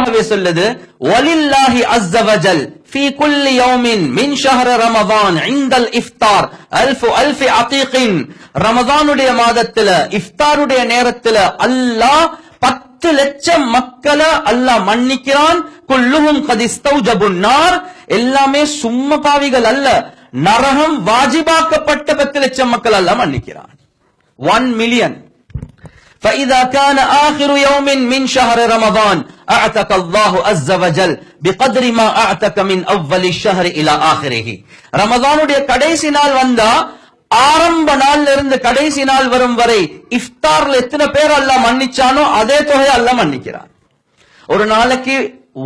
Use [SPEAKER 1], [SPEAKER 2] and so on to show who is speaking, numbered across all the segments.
[SPEAKER 1] தெளிவாகவே சொல்லுது வலில்லாஹி அஸ்ஸ வஜல் في كل يوم من شهر رمضان عند الافطار الف الف عقيق ரமதானுடைய மாதத்துல இஃப்தாருடைய நேரத்துல அல்லாஹ் பத்து லட்சம் மக்களை அல்லாஹ் மன்னிக்கிறான் குல்லுஹும் கதிஸ்தௌஜபுன் நார் எல்லாமே சும்மா பாவிகள் அல்ல நரகம் வாஜிபாக்கப்பட்ட பத்து லட்சம் மக்கள் அல்லாஹ் மன்னிக்கிறான் ஒன் மில்லியன் فإذا كان آخر يوم من شهر رمضان أعتق الله عز وجل بقدر ما أعتق من أول الشهر إلى آخره ரமதானுடைய கடைசி நாள் வந்தா ஆரம்ப நாள்ல இருந்து கடைசி நாள் வரும் வரை இஃப்தார்ல எத்தனை பேர் அல்லாஹ் மன்னிச்சானோ அதே தொகையை அல்லாஹ் மன்னிக்கிறான் ஒரு நாளைக்கு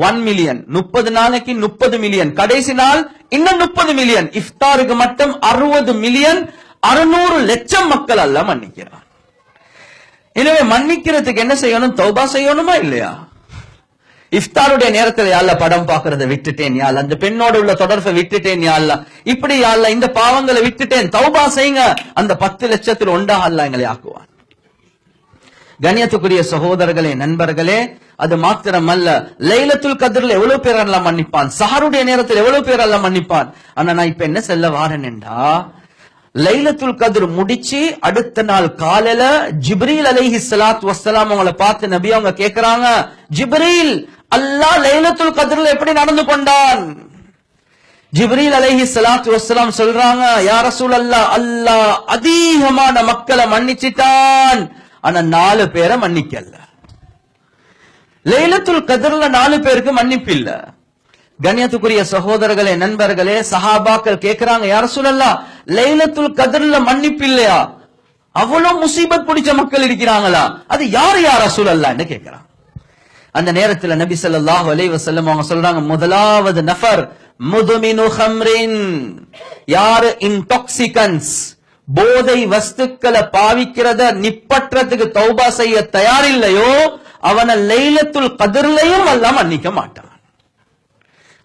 [SPEAKER 1] ஒன் மில்லியன் முப்பது நாளைக்கு முப்பது மில்லியன் கடைசி நாள் இன்னும் முப்பது மில்லியன் இஃப்தாருக்கு மட்டும் அறுபது மில்லியன் அறுநூறு லட்சம் மக்கள் அல்லாஹ் மன்னிக்கிறான் எனவே மன்னிக்கிறதுக்கு என்ன செய்யணும் தௌபா செய்யணுமா இல்லையா இஃப்தாருடைய நேரத்துல யாழ்ல படம் பாக்குறத விட்டுட்டேன் யாழ் அந்த பெண்ணோட உள்ள தொடர்பை விட்டுட்டேன் யாழ்ல. இப்படி யாழ்ல இந்த பாவங்களை விட்டுட்டேன். தௌபா செய்யுங்க. அந்த பத்து லட்சத்தில் ஒன்றா அல்ல எங்களை ஆக்குவான். கண்ணியத்துக்குரிய சகோதரர்களே நண்பர்களே அது மாத்திரம் அல்ல லைலத்துல் கதிரில் எவ்வளவு பேர் எல்லாம் மன்னிப்பான்? சஹருடைய நேரத்தில் எவ்வளவு பேர் எல்லாம் மன்னிப்பான்? ஆனா நான் இப்ப என்ன செல்ல வாரேன்டா லைலத்துல் கதிர் முடிச்சு அடுத்த நாள் காலையில ஜிப்ரீல் அலைஹி சலாத் வசலாம் அவங்கள பார்த்து நபி அவங்க கேக்குறாங்க ஜிப்ரீல் அல்லாஹ் லைலத்துல் கதிர்ல எப்படி நடந்து கொண்டான்? ஜிப்ரீல் அலஹி சலாத்து வசலாம் சொல்றாங்க யார ரசூலல்லாஹ் அல்லாஹ் அதிகமான மக்களை மன்னிச்சிட்டான். ஆனா நாலு பேரை மன்னிக்கல. லைலத்துல் கதிர்ல நாலு பேருக்கு மன்னிப்பு இல்ல கண்ணியத்துக்குரிய சகோதரர்களே நண்பர்களே சஹாபாக்கள் கேட்கிறாங்க யார சொல்லலாம் லைலத்துல் கதிர்ல மன்னிப்பு இல்லையா அவ்வளவு முசீபத் பிடிச்ச மக்கள் இருக்கிறாங்களா? அது யார் யார சூழல்லா என்று கேட்கிறாங்க அந்த நேரத்துல நபி ஸல்லல்லாஹு அலைஹி அவங்க சொல்றாங்க முதலாவது நஃபர் முதுமினு ஹம்ரின். யாரு? இன்டாக்சிகன்ஸ் போதை வஸ்துக்களை பாவிக்கிறத நிப்பற்றத்துக்கு தௌபா செய்ய தயாரில்லையோ அவனை லைலத்துள் கதிர்லையும் எல்லாம் மன்னிக்க மாட்டான்.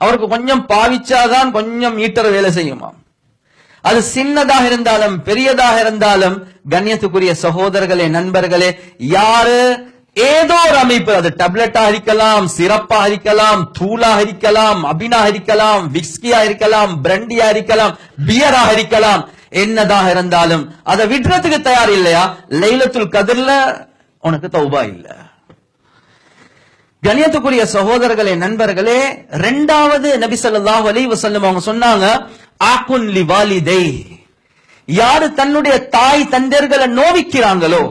[SPEAKER 1] அவருக்கு கொஞ்சம் பாவிச்சாதான் கொஞ்சம் மீட்டர் வேலை செய்யுமாம் அது சின்னதாக இருந்தாலும் பெரியதாக இருந்தாலும் கண்ணியத்துக்குரிய சகோதரர்களே நண்பர்களே யாரு? ஏதோ ஒரு அமைப்பு. அது டப்லெட்டா இருக்கலாம் சிறப்பா இருக்கலாம் தூளா இருக்கலாம் அபினா இருக்கலாம் விஸ்கியா இருக்கலாம் பிரண்டியா இருக்கலாம் பியரா இருக்கலாம். என்னதாக இருந்தாலும் அதை விடுறதுக்கு தயார் இல்லையா? லைலத்துல் கதிர்ல உனக்கு தௌபா இல்ல. கணியத்துக்குரிய சகோதரர்களே நண்பர்களே ரெண்டாவது நபி சொல்லாஹ் அலி வசல்லம் அவங்க சொன்னாங்க ஆக்குன் லி வாலிதை. யாரு தன்னுடைய தாய் தந்தையர்களை நோவிக்கிறாங்களோ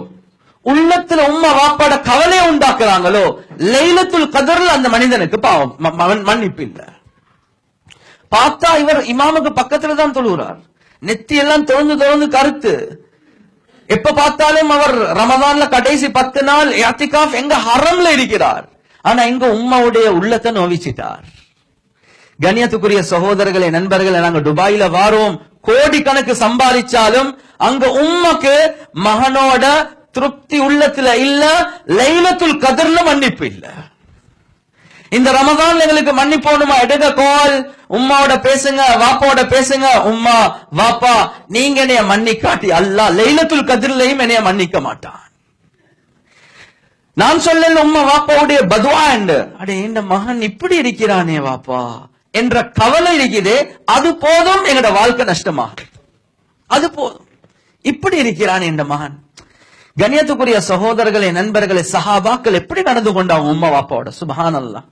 [SPEAKER 1] உள்ளத்துல உம்மா வாப்பாட கவலையை உண்டாக்குறாங்களோ லைலத்துல் கதர்ல அந்த மனிதனுக்கு பாவம் மன்னிப்பு இல்ல. பார்த்தா இவர் இமாமுக்கு பக்கத்துல தான் தொழுகிறார். நெத்தி எல்லாம் திறந்து திறந்து கருத்து. எப்ப பார்த்தாலும் அவர் ரமதான்ல கடைசி பத்து நாள் யாத்திகாஃப் எங்க ஹரம்ல இருக்கிறார். ஆனா இங்க உம்மாவுடைய உள்ளத்தை நோவிச்சிட்டார். கண்ணியத்துக்குரிய சகோதரர்களை நண்பர்களை நாங்க துபாயில வாரோம். கோடிக்கணக்கு சம்பாதிச்சாலும் அங்க உம்மக்கு மகனோட திருப்தி உள்ளத்துல இல்ல லைலத்துல் கதிர்ல மன்னிப்பு இல்ல. இந்த ரமதான் எங்களுக்கு மன்னிப்போணுமா எடுங்க கோல். உம்மாவோட பேசுங்க வாப்பாவோட பேசுங்க. உம்மா வாப்பா நீங்க என்னைய மன்னிக்காட்டி அல்லா லைலத்துல் கதிர்லையும் என்னைய மன்னிக்க மாட்டான். நான் சொல்லல உம்மா வாப்பாவுடைய பதுவா என்று. அடே இந்த மகன் இப்படி இருக்கிறானே வாப்பா என்ற கவலை இருக்குது. அது போதும் எங்களோட வாழ்க்கை நஷ்டமாக. அது போதும். இப்படி இருக்கிறான் இந்த மகன். கண்ணியத்துக்குரிய சகோதரர்களே நண்பர்களே சஹாபாக்கள் எப்படி நடந்து கொண்டாங்க உம்மா வாப்பாவோட சுபஹான்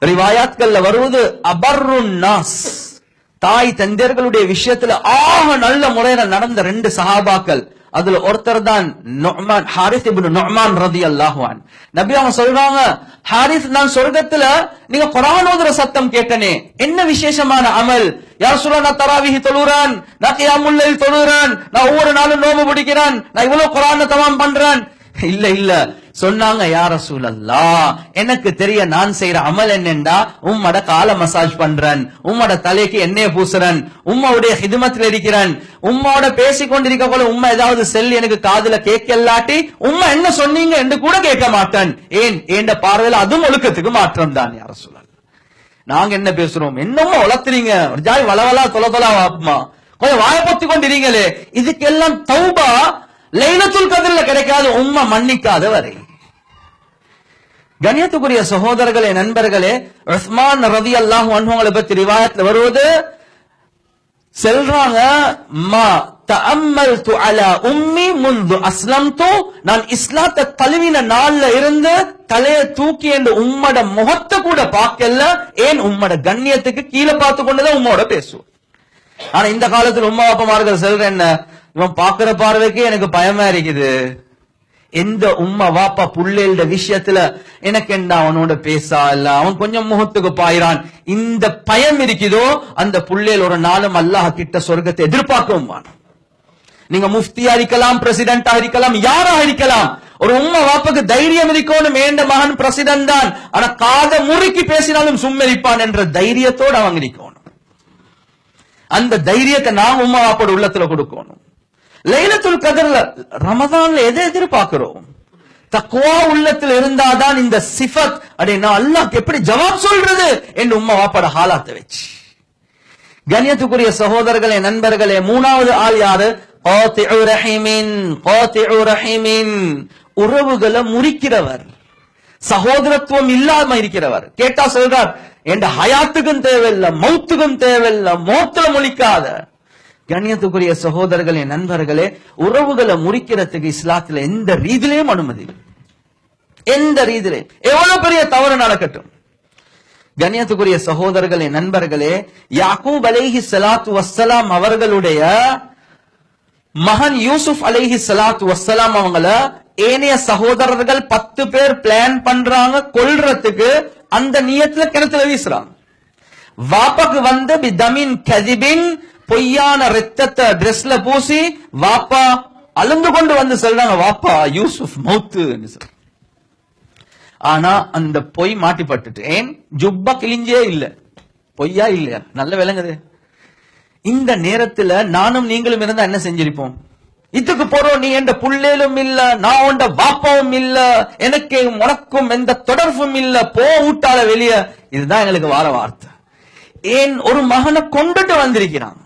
[SPEAKER 1] ரிவாயாத்கள்ல வருவது அபர்ருன் நாஸ். தாய் தந்தையர்களுடைய விஷயத்துல ஆக நல்ல முறையில நடந்த ரெண்டு சஹாபாக்கள். அதுல ஒருத்தர் தான் நுஅமான் ஹாரிஸ் இப்னு நொஹ்மான் ரதி அல்லாஹுவான் நபி அவங்க சொல்றாங்க ஹாரிஸ் நான் சொர்க்கத்துல நீங்க குர்ஆன் ஓதுற சத்தம் கேட்டனே என்ன விசேஷமான அமல்? யார் சொல்ல நான் தராவிஹி தொழுறேன் நான் கியாமுல் லைல் நான் ஒவ்வொரு நாளும் நோம்பு பிடிக்கிறான் நான் இவ்வளவு குர்ஆனை தமாம் பண்றேன். இல்ல இல்ல. சொன்னாங்க யார சூழல்லா எனக்கு தெரிய நான் செய்யற அமல் என்னண்டா உம்மட கால மசாஜ் பண்றேன். உம்மோட தலைக்கு எண்ணெய பூசுறேன். உம்மாவுடைய ஹிதமத்தில் இருக்கிறேன். உம்மாவோட பேசிக் கொண்டிருக்க போல உம்மா ஏதாவது செல் எனக்கு காதுல கேட்கலாட்டி உம்மா என்ன சொன்னீங்க என்று கூட கேட்க மாட்டேன். ஏன்? ஏண்ட பார்வையில அதுவும் ஒழுக்கத்துக்கு மாற்றம் தான் யார சூழல் நாங்க என்ன பேசுறோம்? என்னமோ வளர்த்துறீங்க ஒரு ஜாய் வளவலா தொலை தொலா வாப்புமா. கொஞ்சம் வாய கொண்டிருங்களே இதுக்கெல்லாம் தௌபா லைலத்துல் கதிரில் கிடைக்காத உண்மை மன்னிக்காத வரை கண்ணியத்துக்குரிய சகோதரர்களே நண்பர்களே உஸ்மான் ரவி அல்லாஹ் அன்ஹுங்களை பத்தி ரிவாயத்தில் வருவது செல்றாங்க மா தஅம்மல்து அலா உம்மி முந்து அஸ்லம்து. நான் இஸ்லாத்தை தழுவின நாள்ல இருந்து தலைய தூக்கி என்று உம்மட முகத்தை கூட பார்க்கல. ஏன்? உம்மட கண்ணியத்துக்கு கீழே பார்த்து கொண்டுதான் உம்மோட பேசுவோம். ஆனா இந்த காலத்துல உம்மா அப்பமார்கள் செல்ற என்ன? இவன் பாக்குற பார்வைக்கு எனக்கு பயமா இருக்குது. எந்த உம்மா வாப்பா புள்ளேல்ட விஷயத்துல எனக்கு என்ன அவனோட பேசா இல்ல? அவன் கொஞ்சம் முகத்துக்கு பாயிறான். இந்த பயம் இருக்குதோ அந்த புள்ளேல் ஒரு நாளும் அல்லாஹ் கிட்ட சொர்க்கத்தை எதிர்பார்க்கவும் நீங்க முஃப்தியா இருக்கலாம் பிரசிடண்டா இருக்கலாம் யாரா இருக்கலாம் ஒரு உம்மா வாப்புக்கு தைரியம் இருக்கணும் வேண்ட மகன் பிரசிடன்ட் தான். ஆனா காத முறுக்கி பேசினாலும் சும்மரிப்பான் என்ற தைரியத்தோடு அவங்க இருக்கணும். அந்த தைரியத்தை நாம் உம்மா வாப்போட உள்ளத்துல கொடுக்கணும். லைலத்துல் கதர்ல ரமதான்ல எதை எதிர்பார்க்கிறோம்? தக்குவா உள்ளத்தில் இருந்தாதான் இந்த சிஃபத் அடே நான் அல்லாஹ்க்கு எப்படி ஜவாப் சொல்றது என்று உம்மா வாப்பாட ஹாலாத்தை வச்சு. கண்ணியத்துக்குரிய சகோதரர்களே நண்பர்களே மூணாவது ஆள் யாரு? காத்திஉ ரஹீமின் காத்திஉ ரஹீமின். உறவுகளை முறிக்கிறவர். சகோதரத்துவம் இல்லாம இருக்கிறவர். கேட்டா சொல்றார் என் ஹயாத்துக்கும் தேவையில்ல மௌத்துக்கும் தேவையில்ல மௌத்துல முழிக்காத. கண்ணியத்துக்குரிய சகோதரர்களே நண்பர்களே உறவுகளை முறிக்கிறதுக்கு இஸ்லாத்துல எந்த ரீதியிலையும் அனுமதி எந்த ரீதியிலையும் எவ்வளவு பெரிய தவறு நடக்கட்டும். கண்ணியத்துக்குரிய சகோதரர்களே நண்பர்களே யாக்கூப் அலைஹி சலாத்து வசலாம் அவர்களுடைய மகன் யூசுப் அலைஹி சலாத்து வசலாம் அவங்கள ஏனைய சகோதரர்கள் பத்து பேர் பிளான் பண்றாங்க கொல்றதுக்கு அந்த நியத்துல கிணத்துல வீசுறாங்க. வாப்பாக்கு வந்து பிதமின் கதிபின் பொய்யான ரத்தத்தை ட்ரெஸ்ல பூசி வாப்பா அழுந்து கொண்டு வந்து சொல்றாங்க வாப்பா யூசுப் மௌத்து ஆனா அந்த பொய் மாட்டிப்பட்டுட்டு ஏன்? ஜுப்பா கிழிஞ்சே இல்ல. பொய்யா இல்லையா? நல்ல விளங்குது. இந்த நேரத்துல நானும் நீங்களும் இருந்தா என்ன செஞ்சிருப்போம்? இதுக்கு போறோம் நீ என்ற புள்ளேலும் இல்ல நான் உண்ட வாப்பாவும் இல்ல எனக்கு உனக்கும் எந்த தொடர்பும் இல்ல போ ஊட்டால வெளிய. இதுதான் எங்களுக்கு வார வார்த்தை. ஏன் ஒரு மகனை கொண்டுட்டு வந்திருக்கிறான்?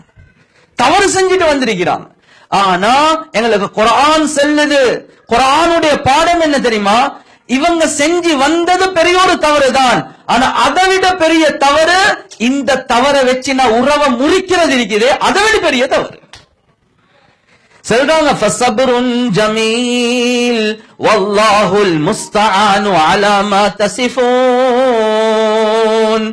[SPEAKER 1] தவறு செஞ்சுட்டு வந்திருக்கிறாங்க ஆனா எங்களுக்கு குரான் செல்லுது. குரானுடைய பாடம் என்ன தெரியுமா? இவங்க செஞ்சு வந்தது பெரிய ஒரு தவறு தான் ஆனா அதை விட பெரிய தவறு இந்த தவறை வச்சு நான் உறவை முறிக்கிறது இருக்குது. அதை விட பெரிய தவறு. சொல்றாங்க ஃபஸப்ருன் ஜமீல் வல்லாஹுல் முஸ்தானு அலா மா தசிஃபூன்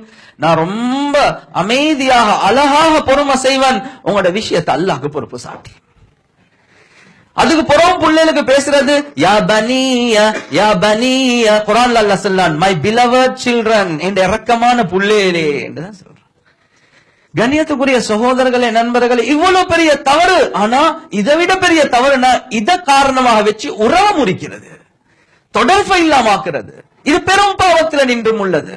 [SPEAKER 1] நான் ரொம்ப அமைதியாக அழகாக பொறுமை செய்வன். உங்களோட விஷயத்தை அல்லாஹ்க்கு பொறுப்பு சாட்டி. அதுக்கு புறம் பிள்ளைகளுக்கு பேசுறது யா பனிய யா பனிய. குரான் அல்லாஹ் சொல்லான் மை பிலவர் சில்ட்ரன் என்ற இறக்கமான புள்ளேலே என்றுதான் சொல்றான். கண்ணியத்துக்குரிய சகோதரர்களே நண்பர்களே இவ்வளவு பெரிய தவறு ஆனா இதை விட பெரிய தவறுனா இத காரணமாக வச்சு உறவு முறிக்கிறது. தொடர்பை இல்லாமாக்குறது இது பெரும் பாவத்தில் நின்றும் உள்ளது.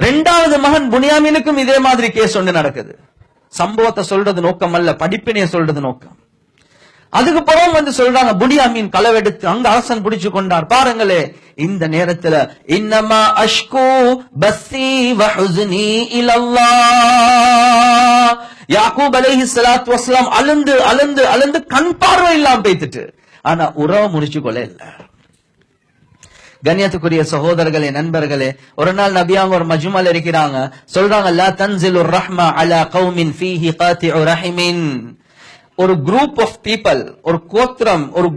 [SPEAKER 1] ரெண்டாவது மகன் புனியாமினுக்கும் இதே மாதிரி கேஸ் ஒன்று நடக்குது. சம்பவத்தை சொல்றது நோக்கம் அல்ல படிப்பினைய சொல்றது நோக்கம். அதுக்கு புறம் வந்து சொல்றாங்க புனியாமீன் களவெடுத்து அங்க அரசன் பிடிச்சு கொண்டார். பாருங்களே இந்த நேரத்துல இன்னமா அஷ்கு பஸ்ஸி வஹுஸ்னி இலல்லா. யாக்கூப் அலைஹி ஸலாத்து வஸலாம் அழுந்து அழுந்து அழுந்து கண் பார்வை இல்லாம பேத்துட்டு ஆனா உறவு முடிச்சு கொள்ள இல்லை. கண்ணியத்துக்குரிய சகோதரர்களே நண்பர்களே ஒரு நாள் நபியாங்க ஒரு மஜ்மால இருக்கிறாங்க. சொல்றாங்க லா தன்சில் ரஹ்மா அலா கௌமின் ஃபீஹி காத்திஉ ரஹிமின். ஒரு குரூப் ஆஃப் பீப்புள் ஒரு கோத்திரம் ஒரு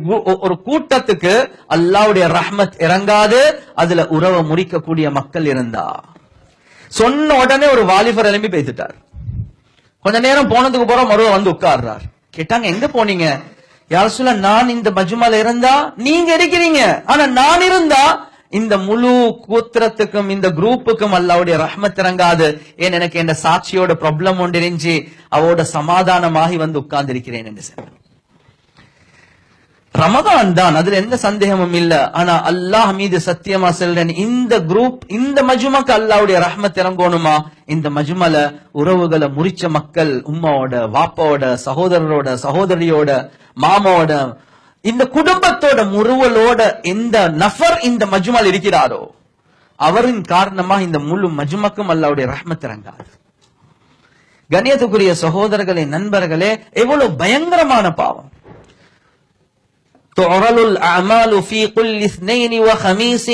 [SPEAKER 1] ஒரு கூட்டத்துக்கு அல்லாவுடைய ரஹ்மத் இறங்காது அதுல உறவை முறிக்கக்கூடிய மக்கள் இருந்தா. சொன்ன உடனே ஒரு வாலிபர் எழுப்பி பேசிட்டார். கொஞ்ச நேரம் போனதுக்கு போற மறுவ வந்து உட்கார்றார். கேட்டாங்க எங்க போனீங்க? யார் சொல்ல நான் இந்த மஜ்மால இருந்தா நீங்க இருக்கிறீங்க ஆனா நான் இருந்தா இந்த முழு கூத்திரத்துக்கும் இந்த குரூப்புக்கும் அல்லாவுடைய ரஹ்மத் இறங்காது. ஏன் எனக்கு இந்த சாட்சியோட ப்ராப்ளம் ஒன்று இருந்துச்சு அவோட சமாதானமாகி வந்து உட்கார்ந்திருக்கிறேன் என்று சொன்னார். ரமதான் தான் அதுல எந்த சந்தேகமும் இல்ல. ஆனா அல்லாஹ் மீது சத்தியமா சொல்றேன். இந்த குரூப் இந்த மஜ்மாக்கு அல்லாவுடைய ரஹ்மத் இறங்கணுமா? இந்த மஜ்மல உறவுகளை முறிச்ச மக்கள் உம்மாவோட வாப்பாவோட சகோதரரோட சகோதரியோட மாமாவோட இந்த குடும்பத்தோட முறுவலோட எந்த நஃபர் இந்த மஜ்மல் இருக்கிறாரோ அவரின் காரணமா இந்த முழு மஜ்மக்கும் அல்லாவுடைய ரஹ்மத் இறங்காது. கணியத்துக்குரிய சகோதரர்களே நண்பர்களே எவ்வளவு பயங்கரமான பாவம். تعرل الأعمال في كل اثنين وخميس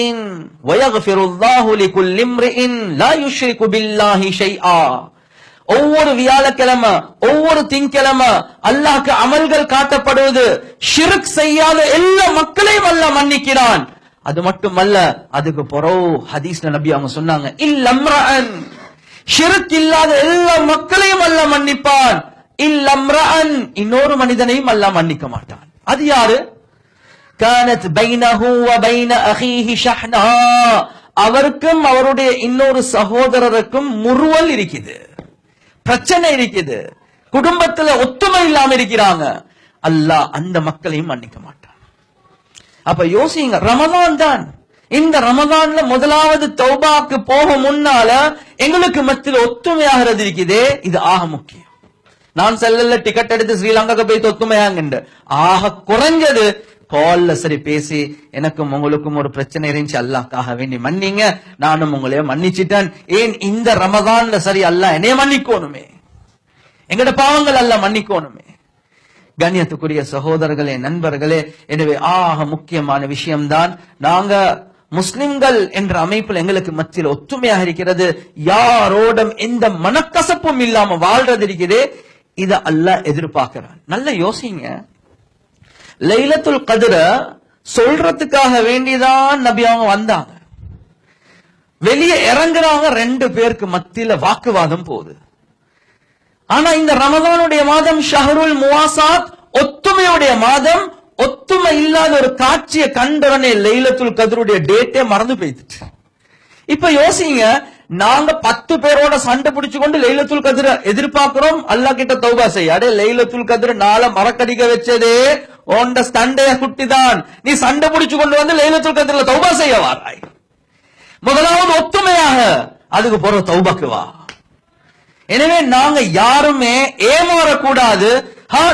[SPEAKER 1] ويغفر الله لكل امرئ لا يشرك بالله شيئا ஒவ்வொரு வியாழக்கிழமை ஒவ்வொரு திங்கிழமை அல்லாஹ்க்கு அமல்கள் காட்டப்படுவது ஷிர்க் செய்யாத எல்லா மக்களையும் அல்லாஹ் மன்னிக்கிறான் அது மட்டுமல்ல அதுக்கு பிறகு ஹதீஸ்ல நபி அவங்க சொன்னாங்க இல்லம்ரன் ஷிர்க் இல்லாத எல்லா மக்களையும் அல்லாஹ் மன்னிப்பான் இல்லம்ரன் இன்னொரு மனிதனையும் அல்லாஹ் மன்னிக்க மாட்டான் அது யாரு கானத் பைனஹு வ அஹீஹி ஷஹ்னா அவருக்கும் அவருடைய இன்னொரு சகோதரருக்கும் முறுவல் இருக்குது பிரச்சனை இருக்குது. குடும்பத்துல ஒத்துமை இல்லாம இருக்கிறாங்க. அல்லாஹ் அந்த மக்களையும் மன்னிக்க மாட்டான். அப்ப யோசிங்க ரமதான் தான். இந்த ரமதான்ல முதலாவது தௌபாக்கு போக முன்னால எங்களுக்கு மத்தியில் ஒத்துமையாகிறது இருக்குதே. இது ஆக முக்கியம். நான் செல்லல டிக்கெட் எடுத்து ஸ்ரீலங்காக்கு போய் ஒத்துமையாங்க ஆக குறைஞ்சது கால்ல சரி பேசி எனக்கும் உங்களுக்கும் ஒரு பிரச்சனை இருந்துச்சு அல்லாக்காக வேண்டி மன்னிங்க. நானும் உங்களைய மன்னிச்சிட்டேன். ஏன் இந்த ரமதான்ல சரி அல்ல என்னைய மன்னிக்கோணுமே? எங்கட பாவங்கள் அல்ல மன்னிக்கோணுமே? கண்ணியத்துக்குரிய சகோதரர்களே நண்பர்களே எனவே ஆக முக்கியமான விஷயம்தான் நாங்க முஸ்லிம்கள் என்ற அமைப்பில் எங்களுக்கு மத்தியில் ஒற்றுமையாக இருக்கிறது. யாரோடும் எந்த மனக்கசப்பும் இல்லாம வாழ்றது இருக்குது இத அல்ல எதிர்பார்க்கிறான். நல்ல யோசிங்க. லைலத்துல் கதிர சொல்றதுக்காக வேண்டிதான் நபி அவங்க வந்தாங்க. வெளியே இறங்குறாங்க ரெண்டு பேருக்கு மத்தியில வாக்குவாதம் போகுது. ஆனா இந்த ரமதானுடைய மாதம் ஷஹருல் முவாசாத் ஒத்துமையுடைய மாதம் ஒத்துமை இல்லாத ஒரு காட்சியை கண்டவனே லைலத்துல் கதிருடைய டேட்டே மறந்து போயிட்டு இப்ப யோசிங்க நாங்க பத்து பேரோட சண்டை பிடிச்சு கொண்டு லைலத்துல் கதிர எதிர்பார்க்கிறோம் அல்லாஹ் கிட்ட தௌபா செய்ய. அடே லைலத்துல் கதிர நாளை மரக்கடிக்க வச்சதே உண்ட சண்டைய குட்டிதான். நீ சண்டை பிடிச்சு கொண்டு வந்து லைலத்துல் கதிரில தௌபா செய்ய வாராய் முதலாவது ஒத்துமையாக அதுக்கு போற தௌபாக்கு வா. எனவே நாங்க யாருமே ஏமாறக்கூடாது.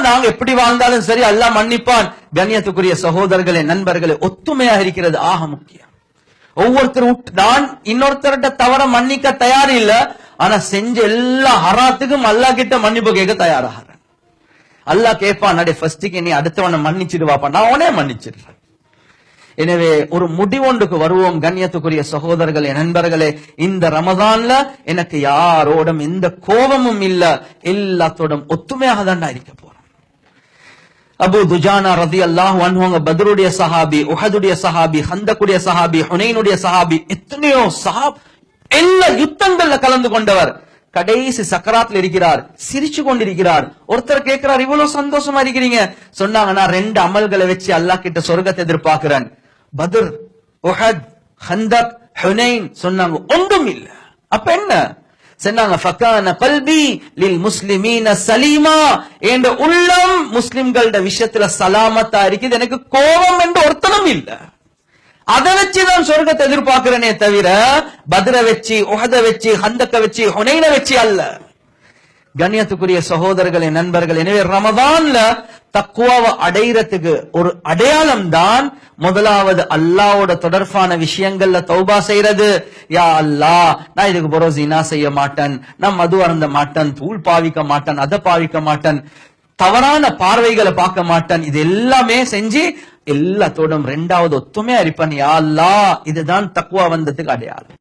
[SPEAKER 1] நாங்க எப்படி வாழ்ந்தாலும் சரி அல்லாஹ் மன்னிப்பான். கண்ணியத்துக்குரிய சகோதரர்களே நண்பர்களே ஒத்துமையாக இருக்கிறது ஆக முக்கியம். ஒவ்வொருத்தரும் நான் இன்னொருத்தர்கிட்ட தவற மன்னிக்க தயார் இல்ல ஆனா செஞ்ச எல்லா ஹராத்துக்கும் அல்லாஹ் கிட்ட மன்னிப்பு கேட்க தயாராக. அல்லாஹ் கேட்பான் நடை ஃபர்ஸ்டுக்கு நீ அடுத்தவனை மன்னிச்சிடுவாப்பா. நான் உனே மன்னிச்சிடுறேன். எனவே ஒரு முடிவொன்றுக்கு வருவோம் கண்ணியத்துக்குரிய சகோதரர்களே நண்பர்களே. இந்த ரமதான்ல எனக்கு யாரோடும் எந்த கோபமும் இல்ல. எல்லாத்தோடும் ஒத்துமையாக தான் இருக்க போறேன் அபு துஜானா ரதி அல்லாஹ் அன்ஹுவங்க பத்ருடைய சஹாபி உஹதுடைய சஹாபி ஹந்தக்குடைய சஹாபி ஹுனைனுடைய சஹாபி எத்தனையோ சஹாப் எல்லா யுத்தங்கள்ல கலந்து கொண்டவர். கடைசி சக்கராத்தில் இருக்கிறார் சிரிச்சு கொண்டிருக்கிறார். ஒருத்தர் கேட்கிறார் இவ்வளவு சந்தோஷமா இருக்கிறீங்க. சொன்னாங்க நான் ரெண்டு அமல்களை வச்சு அல்லாஹ் கிட்ட சொர்க்கத்தை எதிர்பார்க்கிறேன். பத்ர் உஹத் ஹந்தக் ஹுனைன் சொன்னாங்க ஒன்றும் இல்ல. அப்ப என்ன? சொன்னாங்க ஃபக்கான கல்பி லில் முஸ்லிமீன சலீமா. என்ற உள்ளம் முஸ்லிம்களோட விஷயத்துல சலாமத்தா இருக்குது. எனக்கு கோபம் என்று ஒருத்தனும் இல்ல. அதை வச்சுதான் சொர்க்கத்தை எதிர்பார்க்கிறேனே தவிர பத்ர வச்சு உஹத வச்சு ஹந்தக்க வச்சு ஹொனைன வச்சு அல்ல. கண்ணியத்துக்குரிய சகோதரர்களே நண்பர்கள் எனவே ரமதான்ல தக்குவாவை அடையிறதுக்கு ஒரு அடையாளம் தான் முதலாவது அல்லாவோட தொடர்பான விஷயங்கள்ல தௌபா செய்யறது. யா அல்லாஹ் நான் இதுக்கு பிறகு ஜினா செய்ய மாட்டேன் நான் மது அருந்த மாட்டேன் தூள் பாவிக்க மாட்டேன் அதை பாவிக்க மாட்டேன் தவறான பார்வைகளை பார்க்க மாட்டேன் இது எல்லாமே செஞ்சு எல்லாத்தோடும் ரெண்டாவது ஒத்துமையா இருப்பான். யா அல்லா இதுதான் தக்குவா வந்ததுக்கு அடையாளம்.